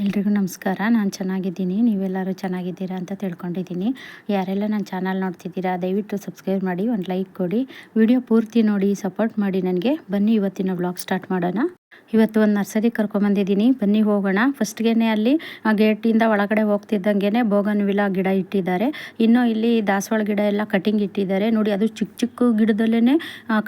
ಎಲ್ರಿಗೂ ನಮಸ್ಕಾರ. ನಾನು ಚೆನ್ನಾಗಿದ್ದೀನಿ. ನೀವೆಲ್ಲರೂ ಚೆನ್ನಾಗಿದ್ದೀರಾ ಅಂತ ತಿಳ್ಕೊಂಡಿದ್ದೀನಿ. ಯಾರೆಲ್ಲ ನನ್ನ ಚಾನಲ್ ನೋಡ್ತಿದ್ದೀರಾ, ದಯವಿಟ್ಟು ಸಬ್ಸ್ಕ್ರೈಬ್ ಮಾಡಿ, ಒಂದು ಲೈಕ್ ಕೊಡಿ. ವಿಡಿಯೋ ಪೂರ್ತಿ ನೋಡಿ, ಸಪೋರ್ಟ್ ಮಾಡಿ ನನಗೆ. ಬನ್ನಿ ಇವತ್ತಿನ ವ್ಲಾಗ್ ಸ್ಟಾರ್ಟ್ ಮಾಡೋಣ. ಇವತ್ತು ಒಂದು ನರ್ಸರಿ ಕರ್ಕೊಂಬಂದಿದ್ದೀನಿ. ಬನ್ನಿ ಹೋಗೋಣ. ಫಸ್ಟ್ಗೆ ಅಲ್ಲಿ ಗೇಟಿಂದ ಒಳಗಡೆ ಹೋಗ್ತಿದ್ದಂಗೆ ಬೋಗನ್ ವಿಲಾ ಗಿಡ ಇಟ್ಟಿದ್ದಾರೆ. ಇನ್ನು ಇಲ್ಲಿ ದಾಸವಾಳ ಗಿಡ ಎಲ್ಲ ಕಟಿಂಗ್ ಇಟ್ಟಿದ್ದಾರೆ. ನೋಡಿ ಅದು ಚಿಕ್ಕ ಚಿಕ್ಕ ಗಿಡದಲ್ಲೇ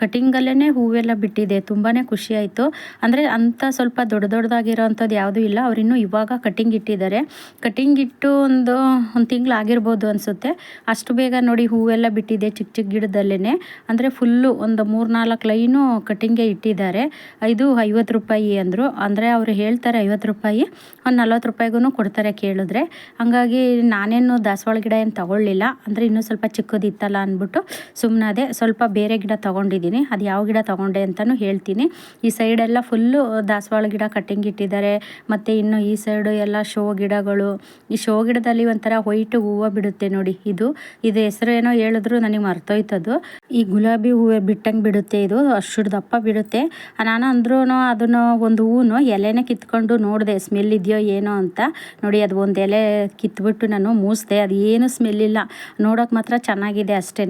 ಕಟಿಂಗಲ್ಲೇ ಹೂವೆಲ್ಲ ಬಿಟ್ಟಿದೆ. ತುಂಬಾ ಖುಷಿ ಆಯಿತು. ಅಂದರೆ ಅಂಥ ಸ್ವಲ್ಪ ದೊಡ್ಡ ದೊಡ್ಡದಾಗಿರೋವಂಥದ್ದು ಯಾವುದೂ ಇಲ್ಲ. ಅವರಿನ್ನೂ ಇವಾಗ ಕಟಿಂಗ್ ಇಟ್ಟಿದ್ದಾರೆ. ಕಟಿಂಗ್ ಇಟ್ಟು ಒಂದು ಒಂದು ತಿಂಗಳು ಆಗಿರ್ಬೋದು ಅನಿಸುತ್ತೆ. ಅಷ್ಟು ಬೇಗ ನೋಡಿ ಹೂವೆಲ್ಲ ಬಿಟ್ಟಿದೆ ಚಿಕ್ಕ ಚಿಕ್ಕ ಗಿಡದಲ್ಲೇ ಅಂದರೆ ಫುಲ್ಲು ಒಂದು ಮೂರು ನಾಲ್ಕು ಲೈನು ಕಟಿಂಗೇ ಇಟ್ಟಿದ್ದಾರೆ. ಇದು ಐವತ್ತು ರೂಪಾಯಿ ಅಂದರು. ಅಂದರೆ ಅವರು ಹೇಳ್ತಾರೆ ಐವತ್ತು ರೂಪಾಯಿ. ಒಂದು ನಲ್ವತ್ತು ರೂಪಾಯಿಗೂ ಕೊಡ್ತಾರೆ ಕೇಳಿದ್ರೆ. ಹಂಗಾಗಿ ನಾನೇನು ದಾಸವಾಳ ಗಿಡ ಏನು ತೊಗೊಳ್ಳಿಲ್ಲ. ಅಂದರೆ ಇನ್ನೂ ಸ್ವಲ್ಪ ಚಿಕ್ಕದಿತ್ತಲ್ಲ ಅಂದ್ಬಿಟ್ಟು ಸುಮ್ಮನೆ ಸ್ವಲ್ಪ ಬೇರೆ ಗಿಡ ತೊಗೊಂಡಿದ್ದೀನಿ. ಅದು ಯಾವ ಗಿಡ ತೊಗೊಂಡೆ ಅಂತಲೂ ಹೇಳ್ತೀನಿ. ಈ ಸೈಡೆಲ್ಲ ಫುಲ್ಲು ದಾಸವಾಳ ಗಿಡ ಕಟ್ಟಿಂಗ್ ಇಟ್ಟಿದ್ದಾರೆ. ಮತ್ತು ಇನ್ನು ಈ ಸೈಡು ಎಲ್ಲ ಶೋ ಗಿಡಗಳು. ಈ ಶೋ ಗಿಡದಲ್ಲಿ ಒಂಥರ ವೈಟ್ ಹೂವು ಬಿಡುತ್ತೆ ನೋಡಿ ಇದು. ಇದು ಹೆಸರು ಏನೋ ಹೇಳಿದ್ರು ನನಗೆ ಮರ್ತೋಯ್ತದು. ಈ ಗುಲಾಬಿ ಹೂವು ಬಿಟ್ಟಂಗೆ ಬಿಡುತ್ತೆ, ಇದು ಅಷ್ಟು ದಪ್ಪ ಬಿಡುತ್ತೆ. ನಾನು ಅಂದ್ರೂ ಅದನ್ನು ಒಂದು ಹೂವು ಎಲೆನೇ ಕಿತ್ಕೊಂಡು ನೋಡಿದೆ ಸ್ಮೆಲ್ ಇದೆಯೋ ಏನೋ ಅಂತ. ನೋಡಿ, ಅದು ಒಂದು ಎಲೆ ಕಿತ್ಬಿಟ್ಟು ನಾನು ಮೂಸಿದೆ, ಅದು ಏನು ಸ್ಮೆಲ್ ಇಲ್ಲ. ನೋಡೋಕೆ ಮಾತ್ರ ಚೆನ್ನಾಗಿದೆ ಅಷ್ಟೇ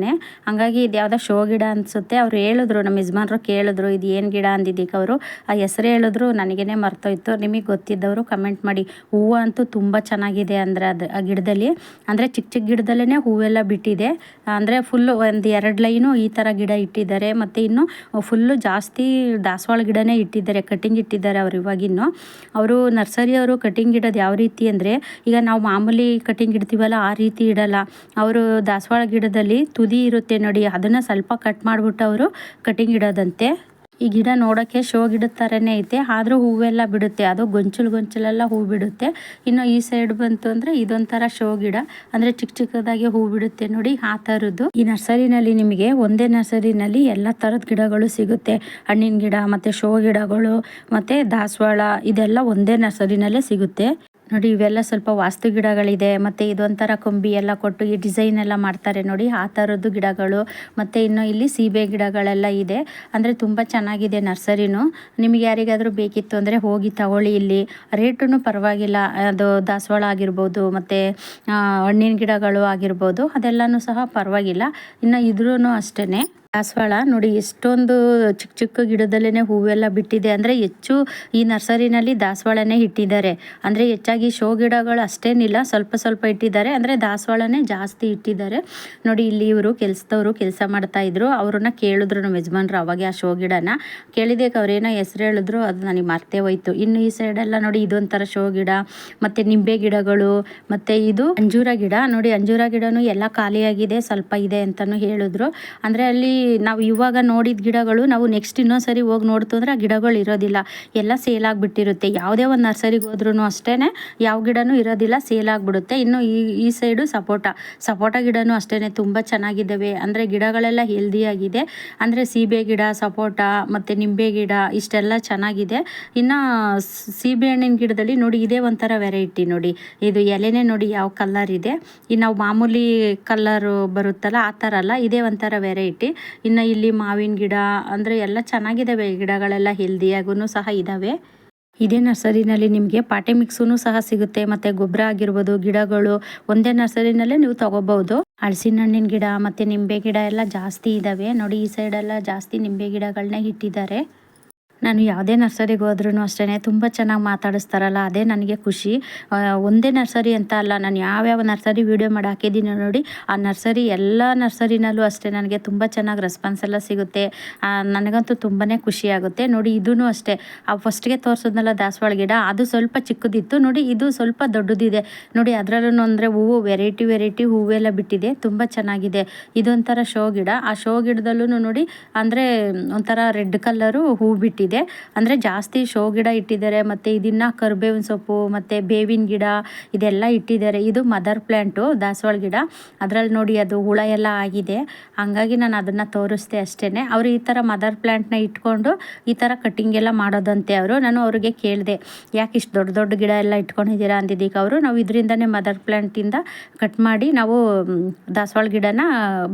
ಹಂಗಾಗಿ ಇದು ಯಾವುದೋ ಶೋ ಗಿಡ ಅನಿಸುತ್ತೆ. ಅವ್ರು ಹೇಳಿದ್ರು, ನಮ್ಮ ಯಜಮಾನರು ಕೇಳಿದ್ರು, ಇದು ಏನು ಗಿಡ ಅಂದಿದ್ದಕ್ಕೆ ಅವರು? ಆ ಹೆಸರು ಹೇಳಿದ್ರು ನನಗೇ ಮರ್ತೋಯ್ತು. ನಿಮಗೆ ಗೊತ್ತಿದ್ದವರು ಕಮೆಂಟ್ ಮಾಡಿ. ಹೂವು ಅಂತೂ ತುಂಬ ಚೆನ್ನಾಗಿದೆ ಅಂದರೆ ಅದು, ಆ ಗಿಡದಲ್ಲಿ. ಅಂದರೆ ಚಿಕ್ಕ ಚಿಕ್ಕ ಗಿಡದಲ್ಲೇ ಹೂವೆಲ್ಲ ಬಿಟ್ಟಿದೆ. ಅಂದರೆ ಫುಲ್ಲು ಒಂದು ಎರಡು ಲೈನು ಈ ಥರ ಗಿಡ ಇಟ್ಟಿದ್ದಾರೆ. ಮತ್ತು ಇನ್ನು ಫುಲ್ಲು ಜಾಸ್ತಿ ದಾಸವಾಳ ಗಿಡನೇ ಇಟ್ಟಿದ್ದಾರೆ ಕಟಿಂಗ್ ಇಟ್ಟಿದ್ದಾರೆ ಅವ್ರು ಇವಾಗಿನ್ನು ಅವರು ನರ್ಸರಿಯವರು ಕಟಿಂಗ್ ಇಡೋದು ಯಾವ ರೀತಿ ಅಂದರೆ, ಈಗ ನಾವು ಮಾಮೂಲಿ ಕಟಿಂಗ್ ಇಡ್ತೀವಲ್ಲ, ಆ ರೀತಿ ಇಡಲ್ಲ. ಅವರು ದಾಸವಾಳ ಗಿಡದಲ್ಲಿ ತುದಿ ಇರುತ್ತೆ ನೋಡಿ, ಅದನ್ನು ಸ್ವಲ್ಪ ಕಟ್ ಮಾಡಿಬಿಟ್ಟು ಅವರು ಕಟಿಂಗ್ ಇಡೋದಂತೆ. ಈ ಗಿಡ ನೋಡೋಕ್ಕೆ ಶೋ ಗಿಡ ಥರನೇ ಐತೆ. ಆದರೂ ಹೂವೆಲ್ಲ ಬಿಡುತ್ತೆ. ಅದು ಗೊಂಚಲು ಗೊಂಚಲೆಲ್ಲ ಹೂ ಬಿಡುತ್ತೆ. ಇನ್ನು ಈ ಸೈಡ್ ಬಂತು ಅಂದರೆ ಇದೊಂಥರ ಶೋ ಗಿಡ. ಅಂದರೆ ಚಿಕ್ಕ ಚಿಕ್ಕದಾಗಿ ಹೂ ಬಿಡುತ್ತೆ ನೋಡಿ ಆ ಥರದ್ದು. ಈ ನರ್ಸರಿನಲ್ಲಿ ನಿಮಗೆ ಒಂದೇ ನರ್ಸರಿನಲ್ಲಿ ಎಲ್ಲ ಥರದ ಗಿಡಗಳು ಸಿಗುತ್ತೆ. ಹಣ್ಣಿನ ಗಿಡ, ಮತ್ತು ಶೋ ಗಿಡಗಳು, ಮತ್ತು ದಾಸವಾಳ, ಇದೆಲ್ಲ ಒಂದೇ ನರ್ಸರಿನಲ್ಲೇ ಸಿಗುತ್ತೆ. ನೋಡಿ, ಇವೆಲ್ಲ ಸ್ವಲ್ಪ ವಾಸ್ತು ಗಿಡಗಳಿದೆ, ಮತ್ತು ಇದೊಂಥರ ಕೊಂಬಿ ಎಲ್ಲ ಕೊಟ್ಟು ಈ ಡಿಸೈನ್ ಎಲ್ಲ ಮಾಡ್ತಾರೆ ನೋಡಿ, ಆ ಥರದ್ದು ಗಿಡಗಳು, ಮತ್ತು ಇನ್ನು ಇಲ್ಲಿ ಸೀಬೆ ಗಿಡಗಳೆಲ್ಲ ಇದೆ. ಅಂದರೆ ತುಂಬ ಚೆನ್ನಾಗಿದೆ ನರ್ಸರಿನೂ. ನಿಮಗೆ ಯಾರಿಗಾದರೂ ಬೇಕಿತ್ತು ಅಂದರೆ ಹೋಗಿ ತಗೊಳ್ಳಿ ಇಲ್ಲಿ. ರೇಟೂ ಪರವಾಗಿಲ್ಲ, ಅದು ದಾಸವಾಳ ಆಗಿರ್ಬೋದು, ಮತ್ತು ಹಣ್ಣಿನ ಗಿಡಗಳು ಆಗಿರ್ಬೋದು, ಅದೆಲ್ಲನೂ ಸಹ ಪರವಾಗಿಲ್ಲ. ಇನ್ನು ಇದ್ರೂ ಅಷ್ಟೇ ದಾಸವಾಳ ನೋಡಿ, ಎಷ್ಟೊಂದು ಚಿಕ್ಕ ಚಿಕ್ಕ ಗಿಡದಲ್ಲೇ ಹೂವೆಲ್ಲ ಬಿಟ್ಟಿದೆ. ಅಂದರೆ ಹೆಚ್ಚು ಈ ನರ್ಸರಿನಲ್ಲಿ ದಾಸವಾಳನೇ ಇಟ್ಟಿದ್ದಾರೆ. ಅಂದರೆ ಹೆಚ್ಚಾಗಿ ಶೋ ಗಿಡಗಳು ಅಷ್ಟೇನಿಲ್ಲ. ಸ್ವಲ್ಪ ಸ್ವಲ್ಪ ಇಟ್ಟಿದ್ದಾರೆ. ಅಂದರೆ ದಾಸವಾಳನೇ ಜಾಸ್ತಿ ಇಟ್ಟಿದ್ದಾರೆ. ನೋಡಿ, ಇಲ್ಲಿ ಇವರು ಕೆಲಸದವರು ಕೆಲಸ ಮಾಡ್ತಾ ಇದ್ರು. ಅವ್ರನ್ನ ಕೇಳಿದ್ರು ನಮ್ಮ ಯಜಮಾನ್ರು ಅವಾಗೆ ಆ ಶೋ ಗಿಡನ. ಕೇಳಿದಕ್ಕೆ ಅವ್ರೇನೋ ಹೆಸರು ಹೇಳಿದ್ರು. ಅದು ನನಗೆ ಮರ್ತೇ ಹೋಯ್ತು. ಇನ್ನು ಈ ಸೈಡೆಲ್ಲ ನೋಡಿ, ಇದೊಂಥರ ಶೋ ಗಿಡ, ಮತ್ತು ನಿಂಬೆ ಗಿಡಗಳು, ಮತ್ತು ಇದು ಅಂಜೂರ ಗಿಡ. ನೋಡಿ, ಅಂಜೂರ ಗಿಡನೂ ಎಲ್ಲ ಖಾಲಿಯಾಗಿದೆ. ಸ್ವಲ್ಪ ಇದೆ ಅಂತಲೂ ಹೇಳಿದ್ರು. ಅಂದರೆ ಅಲ್ಲಿ ನಾವು ಇವಾಗ ನೋಡಿದ ಗಿಡಗಳು ನಾವು ನೆಕ್ಸ್ಟ್ ಇನ್ನೊಂದು ಸರಿ ಹೋಗಿ ನೋಡ್ತು ಅಂದರೆ ಆ ಗಿಡಗಳು ಇರೋದಿಲ್ಲ. ಎಲ್ಲ ಸೇಲ್ ಆಗಿಬಿಟ್ಟಿರುತ್ತೆ. ಯಾವುದೇ ಒಂದು ನರ್ಸರಿಗೆ ಹೋದ್ರೂ ಅಷ್ಟೇ ಯಾವ ಗಿಡನೂ ಇರೋದಿಲ್ಲ ಸೇಲ್ ಆಗಿಬಿಡುತ್ತೆ. ಇನ್ನು ಈ ಈ ಸೈಡು ಸಪೋಟ. ಸಪೋಟ ಗಿಡನೂ ಅಷ್ಟೇ ತುಂಬ ಚೆನ್ನಾಗಿದ್ದಾವೆ. ಅಂದರೆ ಗಿಡಗಳೆಲ್ಲ ಹೆಲ್ದಿಯಾಗಿದೆ ಅಂದರೆ ಸೀಬೆ ಗಿಡ, ಸಪೋಟ, ಮತ್ತು ನಿಂಬೆ ಗಿಡ ಇಷ್ಟೆಲ್ಲ ಚೆನ್ನಾಗಿದೆ. ಇನ್ನು ಸೀಬೆ ಹಣ್ಣಿನ ಗಿಡದಲ್ಲಿ ನೋಡಿ ಇದೇ ಒಂಥರ ವೆರೈಟಿ ನೋಡಿ. ಇದು ಎಲೆನೇ ನೋಡಿ ಯಾವ ಕಲರ್ ಇದೆ. ಇನ್ನು ನಾವು ಮಾಮೂಲಿ ಕಲ್ಲರು ಬರುತ್ತಲ್ಲ ಆ ಥರ ಅಲ್ಲ, ಇದೇ ಒಂಥರ ವೆರೈಟಿ ಇನ್ನು ಇಲ್ಲಿ ಮಾವಿನ ಗಿಡ, ಅಂದರೆ ಎಲ್ಲ ಚೆನ್ನಾಗಿದ್ದಾವೆ ಗಿಡಗಳೆಲ್ಲ ಹೆಲ್ದಿಯಾಗೂ ಸಹ ಇದ್ದಾವೆ ಇದೇ ನರ್ಸರಿನಲ್ಲಿ ನಿಮಗೆ ಪಾಟೆ ಮಿಕ್ಸೂ ಸಹ ಸಿಗುತ್ತೆ, ಮತ್ತು ಗೊಬ್ಬರ ಆಗಿರ್ಬೋದು, ಗಿಡಗಳು, ಒಂದೇ ನರ್ಸರಿನಲ್ಲೇ ನೀವು ತೊಗೋಬೋದು ಹಲಸಿನ ಹಣ್ಣಿನ ಗಿಡ, ಮತ್ತು ನಿಂಬೆ ಗಿಡ ಎಲ್ಲ ಜಾಸ್ತಿ ಇದ್ದಾವೆ ನೋಡಿ ಈ ಸೈಡೆಲ್ಲ ಜಾಸ್ತಿ ನಿಂಬೆ ಗಿಡಗಳನ್ನ ಇಟ್ಟಿದ್ದಾರೆ. ನಾನು ಯಾವುದೇ ನರ್ಸರಿಗೆ ಹೋದ್ರೂ ಅಷ್ಟೇ ತುಂಬ ಚೆನ್ನಾಗಿ ಮಾತಾಡಿಸ್ತಾರಲ್ಲ, ಅದೇ ನನಗೆ ಖುಷಿ. ಒಂದೇ ನರ್ಸರಿ ಅಂತ ಅಲ್ಲ, ನಾನು ಯಾವ್ಯಾವ ನರ್ಸರಿ ವೀಡಿಯೋ ಮಾಡಿ ಹಾಕಿದ್ದೀನಿ ನೋಡಿ, ಆ ನರ್ಸರಿ ಎಲ್ಲ ನರ್ಸರಿನಲ್ಲೂ ಅಷ್ಟೇ ನನಗೆ ತುಂಬ ಚೆನ್ನಾಗಿ ರೆಸ್ಪಾನ್ಸ್ ಎಲ್ಲ ಸಿಗುತ್ತೆ. ನನಗಂತೂ ತುಂಬಾ ಖುಷಿಯಾಗುತ್ತೆ ನೋಡಿ ಇದೂ ಅಷ್ಟೇ. ಆ ಫಸ್ಟ್ಗೆ ತೋರಿಸೋದ್ನಲ್ಲ ದಾಸವಾಳ ಗಿಡ, ಅದು ಸ್ವಲ್ಪ ಚಿಕ್ಕದಿತ್ತು. ನೋಡಿ, ಇದು ಸ್ವಲ್ಪ ದೊಡ್ಡದಿದೆ. ನೋಡಿ ಅದರಲ್ಲೂ ಅಂದರೆ ಹೂವು ವೆರೈಟಿ ವೆರೈಟಿ ಹೂವೆಲ್ಲ ಬಿಟ್ಟಿದೆ. ತುಂಬ ಚೆನ್ನಾಗಿದೆ. ಇದೊಂಥರ ಶೋ ಗಿಡ. ಆ ಶೋ ಗಿಡದಲ್ಲೂ ನೋಡಿ, ಅಂದರೆ ಒಂಥರ ರೆಡ್ ಕಲರು ಹೂ ಬಿಟ್ಟಿದೆ. ಇದೆ. ಅಂದರೆ ಜಾಸ್ತಿ ಶೋ ಗಿಡ ಇಟ್ಟಿದ್ದಾರೆ, ಮತ್ತು ಇದನ್ನು ಕರ್ಬೇವಿನ ಸೊಪ್ಪು, ಮತ್ತು ಬೇವಿನ ಗಿಡ ಇದೆಲ್ಲ ಇಟ್ಟಿದ್ದಾರೆ. ಇದು ಮದರ್ ಪ್ಲ್ಯಾಂಟು ದಾಸವಾಳ ಗಿಡ. ಅದರಲ್ಲಿ ನೋಡಿ ಅದು ಹುಳ ಎಲ್ಲ ಆಗಿದೆ. ಹಾಗಾಗಿ ನಾನು ಅದನ್ನು ತೋರಿಸ್ದೆ ಅಷ್ಟೇ ಅವರು ಈ ಥರ ಮದರ್ ಪ್ಲ್ಯಾಂಟ್ನ ಇಟ್ಕೊಂಡು ಈ ಥರ ಕಟ್ಟಿಂಗ್ ಎಲ್ಲ ಮಾಡೋದಂತೆ ಅವರು. ನಾನು ಅವ್ರಿಗೆ ಕೇಳಿದೆ, ಯಾಕೆ ಇಷ್ಟು ದೊಡ್ಡ ದೊಡ್ಡ ಗಿಡ ಎಲ್ಲ ಇಟ್ಕೊಂಡಿದ್ದೀರಾ? ಅಂದಿದ್ದೀಗ ಅವರು. ನಾವು ಇದರಿಂದನೇ ಮದರ್ ಪ್ಲ್ಯಾಂಟಿಂದ ಕಟ್ ಮಾಡಿ ನಾವು, ದಾಸವಾಳ ಗಿಡನ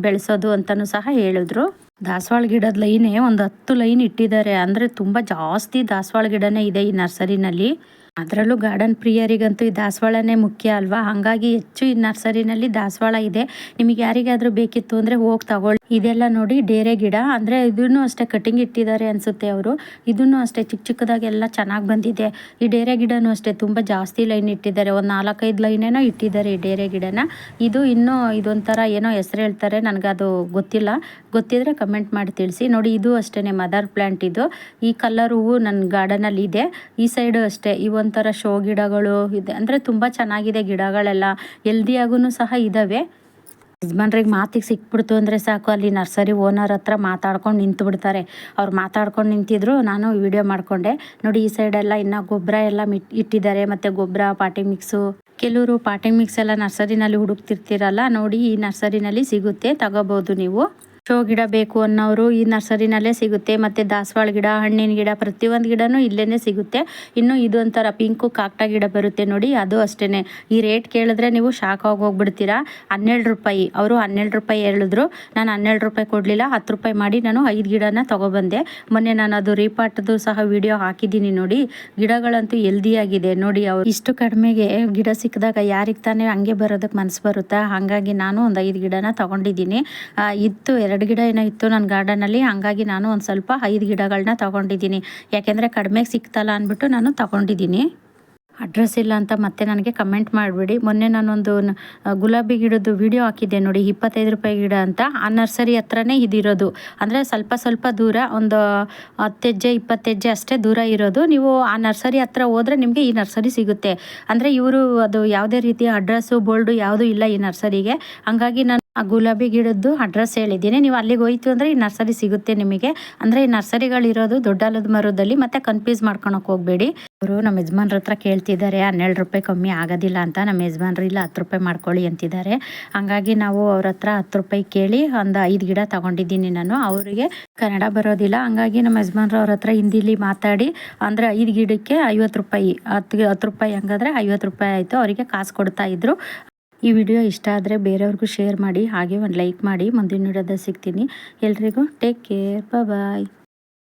ಬೆಳೆಸೋದು ಅಂತಲೂ ಸಹ ಹೇಳಿದ್ರು. ದಾಸವಾಳ ಗಿಡದ ಲೈನೇ ಒಂದು ಹತ್ತು ಲೈನ್ ಇಟ್ಟಿದ್ದಾರೆ. ಅಂದರೆ ತುಂಬ ಜಾಸ್ತಿ ದಾಸವಾಳ ಗಿಡನೇ ಇದೆ ಈ ನರ್ಸರಿನಲ್ಲಿ. ಅದರಲ್ಲೂ ಗಾರ್ಡನ್ ಪ್ರಿಯರಿಗಂತೂ ಈ ದಾಸವಾಳನೇ ಮುಖ್ಯ ಅಲ್ವಾ? ಹಾಗಾಗಿ ಹೆಚ್ಚು ಈ ನರ್ಸರಿನಲ್ಲಿ ದಾಸವಾಳ ಇದೆ. ನಿಮಗೆ ಯಾರಿಗಾದ್ರೂ ಬೇಕಿತ್ತು ಅಂದರೆ ಹೋಗಿ ತಗೊಳ್ಳಿ. ಇದೆಲ್ಲ ನೋಡಿ ಡೇರೆ ಗಿಡ, ಅಂದರೆ ಇದನ್ನು ಅಷ್ಟೇ ಕಟಿಂಗ್ ಇಟ್ಟಿದ್ದಾರೆ ಅನಿಸುತ್ತೆ ಅವರು. ಇದನ್ನು ಅಷ್ಟೇ ಚಿಕ್ಕ ಚಿಕ್ಕದಾಗೆಲ್ಲ ಚೆನ್ನಾಗಿ ಬಂದಿದೆ. ಈ ಡೇರೆ ಗಿಡನೂ ಅಷ್ಟೇ ತುಂಬ ಜಾಸ್ತಿ ಲೈನ್ ಇಟ್ಟಿದ್ದಾರೆ. ಒಂದು ನಾಲ್ಕೈದು ಲೈನೇನೋ ಇಟ್ಟಿದ್ದಾರೆ ಈ ಡೇರೆ ಗಿಡನ. ಇದು ಇನ್ನೂ ಇದೊಂಥರ ಏನೋ ಹೆಸರು ಹೇಳ್ತಾರೆ, ನನಗದು ಗೊತ್ತಿಲ್ಲ. ಗೊತ್ತಿದ್ರೆ ಕಮೆಂಟ್ ಮಾಡಿ ತಿಳಿಸಿ. ನೋಡಿ, ಇದು ಅಷ್ಟೇ ಮದರ್ ಪ್ಲ್ಯಾಂಟ್ ಇದು. ಈ ಕಲರ್ ಹೂವು ನನ್ನ ಗಾರ್ಡನಲ್ಲಿ ಇದೆ. ಈ ಸೈಡು ಅಷ್ಟೇ. ಈ ಒಂಥರ ಶೋ ಗಿಡಗಳು ಇದೆ. ಅಂದರೆ ತುಂಬ ಚೆನ್ನಾಗಿದೆ ಗಿಡಗಳೆಲ್ಲ. ಹೆಲ್ದಿಯಾಗೂ ಸಹ ಇದ್ದಾವೆ ಯಜಮಾನ್ರಿಗೆ ಮಾತಿಗೆ ಸಿಕ್ಬಿಡ್ತು ಅಂದರೆ ಸಾಕು. ಅಲ್ಲಿ ನರ್ಸರಿ ಓನರ್ ಹತ್ರ ಮಾತಾಡ್ಕೊಂಡು ನಿಂತು ಬಿಡ್ತಾರೆ ಅವ್ರು ಮಾತಾಡ್ಕೊಂಡು ನಿಂತಿದ್ರು. ನಾನು ವಿಡಿಯೋ ಮಾಡಿಕೊಂಡೆ. ನೋಡಿ, ಈ ಸೈಡೆಲ್ಲ ಇನ್ನು ಗೊಬ್ಬರ ಎಲ್ಲ ಮಿಟ್ ಇಟ್ಟಿದ್ದಾರೆ. ಮತ್ತು ಗೊಬ್ಬರ ಪಾಟಿ ಮಿಕ್ಸು. ಕೆಲವರು ಪಾಟಿ ಮಿಕ್ಸ್ ಎಲ್ಲ ನರ್ಸರಿನಲ್ಲಿ ಹುಡುಕ್ತಿರ್ತೀರಲ್ಲ, ನೋಡಿ ಈ ನರ್ಸರಿನಲ್ಲಿ ಸಿಗುತ್ತೆ. ತಗೋಬೋದು ನೀವು. ಶೋ ಗಿಡ ಬೇಕು ಅನ್ನೋರು ಈ ನರ್ಸರಿನಲ್ಲೇ ಸಿಗುತ್ತೆ, ಮತ್ತು ದಾಸವಾಳ ಗಿಡ, ಹಣ್ಣಿನ ಗಿಡ, ಪ್ರತಿಯೊಂದು ಗಿಡನೂ ಇಲ್ಲೇ ಸಿಗುತ್ತೆ. ಇನ್ನು ಇದು ಒಂಥರ ಪಿಂಕು ಕಾಕ್ಟ ಗಿಡ ಬರುತ್ತೆ ನೋಡಿ, ಅದು ಅಷ್ಟೇ ಈ ರೇಟ್ ಕೇಳಿದ್ರೆ ನೀವು ಶಾಕ್ ಆಗಿ ಹೋಗ್ಬಿಡ್ತೀರಾ. ಹನ್ನೆರಡು ರೂಪಾಯಿ, ಅವರು ಹನ್ನೆರಡು ರೂಪಾಯಿ ಹೇಳಿದ್ರು. ನಾನು ಹನ್ನೆರಡು ರೂಪಾಯಿ ಕೊಡಲಿಲ್ಲ, ಹತ್ತು ರೂಪಾಯಿ ಮಾಡಿ ನಾನು ಐದು ಗಿಡನ ತೊಗೊಬಂದೆ. ಮೊನ್ನೆ ನಾನು ಅದು ರೀಪಾಟ್ದು ಸಹ ವಿಡಿಯೋ ಹಾಕಿದ್ದೀನಿ ನೋಡಿ. ಗಿಡಗಳಂತೂ ಹೆಲ್ದಿಯಾಗಿದೆ ನೋಡಿ ಅವ್ರು. ಇಷ್ಟು ಕಡಿಮೆಗೆ ಗಿಡ ಸಿಕ್ಕಿದಾಗ ಯಾರಿಗೆ ತಾನೇ ಹಂಗೆ ಬರೋದಕ್ಕೆ ಮನಸ್ಸು ಬರುತ್ತಾ? ಹಾಗಾಗಿ ನಾನು ಒಂದು ಐದು ಗಿಡನ ತೊಗೊಂಡಿದ್ದೀನಿ. ಇತ್ತು ಎರಡು ಗಿಡ ಏನೋ ಇತ್ತು ನನ್ನ ಗಾರ್ಡನಲ್ಲಿ, ಹಂಗಾಗಿ ನಾನು ಒಂದು ಸ್ವಲ್ಪ ಐದು ಗಿಡಗಳನ್ನ ತೊಗೊಂಡಿದ್ದೀನಿ. ಯಾಕೆಂದರೆ ಕಡಿಮೆಗೆ ಸಿಕ್ತಲ್ಲ ಅಂದ್ಬಿಟ್ಟು ನಾನು ತೊಗೊಂಡಿದ್ದೀನಿ. ಅಡ್ರೆಸ್ ಇಲ್ಲ ಅಂತ ಮತ್ತೆ ನನಗೆ ಕಮೆಂಟ್ ಮಾಡಿಬಿಡಿ. ಮೊನ್ನೆ ನಾನೊಂದು ಗುಲಾಬಿ ಗಿಡದ್ದು ವಿಡಿಯೋ ಹಾಕಿದ್ದೆ ನೋಡಿ, ಇಪ್ಪತ್ತೈದು ರೂಪಾಯಿ ಗಿಡ ಅಂತ. ಆ ನರ್ಸರಿ ಹತ್ರನೇ ಇದಿರೋದು. ಅಂದರೆ ಸ್ವಲ್ಪ ಸ್ವಲ್ಪ ದೂರ, ಒಂದು ಹತ್ತು ಹೆಜ್ಜೆ, ಇಪ್ಪತ್ತು ಹೆಜ್ಜೆ ಅಷ್ಟೇ ದೂರ ಇರೋದು. ನೀವು ಆ ನರ್ಸರಿ ಹತ್ರ ಹೋದರೆ ನಿಮಗೆ ಈ ನರ್ಸರಿ ಸಿಗುತ್ತೆ. ಅಂದರೆ ಇವರು ಅದು ಯಾವುದೇ ರೀತಿಯ ಅಡ್ರೆಸ್ಸು ಬೋಲ್ಡು ಯಾವುದೂ ಇಲ್ಲ ಈ ನರ್ಸರಿಗೆ ಹಂಗಾಗಿ ನಾನು ಆ ಗುಲಾಬಿ ಗಿಡದ್ದು ಅಡ್ರೆಸ್ ಹೇಳಿದ್ದೀನಿ. ನೀವು ಅಲ್ಲಿಗೆ ಹೋಯ್ತು ಅಂದರೆ ಈ ನರ್ಸರಿ ಸಿಗುತ್ತೆ ನಿಮಗೆ. ಅಂದರೆ ಈ ನರ್ಸರಿಗಳಿರೋದು ದೊಡ್ಡಾಲದ ಮರದಲ್ಲಿ ಮತ್ತೆ ಕನ್ಫ್ಯೂಸ್ ಮಾಡ್ಕೊಳಕ್ಕೆ ಹೋಗಬೇಡಿ. ಅವರು ನಮ್ಮ ಯಜಮಾನ್ರ ಹತ್ರ ಕೇಳ್ತಿದ್ದಾರೆ, ಹನ್ನೆರಡು ರೂಪಾಯಿ ಕಮ್ಮಿ ಆಗೋದಿಲ್ಲ ಅಂತ ನಮ್ಮ ಯಜಮಾನ್ರು, ಇಲ್ಲ ಹತ್ತು ರೂಪಾಯಿ ಮಾಡ್ಕೊಳ್ಳಿ ಅಂತಿದ್ದಾರೆ. ಹಂಗಾಗಿ ನಾವು ಅವ್ರ ಹತ್ರ ಹತ್ತು ರೂಪಾಯಿ ಕೇಳಿ ಒಂದು ಐದು ಗಿಡ ತಗೊಂಡಿದ್ದೀನಿ ನಾನು. ಅವರಿಗೆ ಕನ್ನಡ ಬರೋದಿಲ್ಲ. ಹಂಗಾಗಿ ನಮ್ಮ ಯಜಮಾನ್ರು ಅವ್ರ ಹತ್ರ ಹಿಂದಿಲಿ ಮಾತಾಡಿ, ಅಂದರೆ ಐದು ಗಿಡಕ್ಕೆ ಐವತ್ತು ರೂಪಾಯಿ, ಹತ್ತು ಹತ್ತು ರೂಪಾಯಿ ಹಂಗಾದ್ರೆ ಐವತ್ತು ರೂಪಾಯಿ ಆಯಿತು. ಅವರಿಗೆ ಕಾಸು ಕೊಡ್ತಾ ಇದ್ರು. ಈ ವಿಡಿಯೋ ಇಷ್ಟ ಆದರೆ ಬೇರೆಯವ್ರಿಗೂ ಶೇರ್ ಮಾಡಿ, ಹಾಗೆ ಒಂದು ಲೈಕ್ ಮಾಡಿ, ಮುಂದಿನ ವಿಡಿಯೋದಲ್ಲಿ ಸಿಗ್ತೀನಿ. ಎಲ್ರಿಗೂ ಟೇಕ್ ಕೇರ್ ಬಾಯ್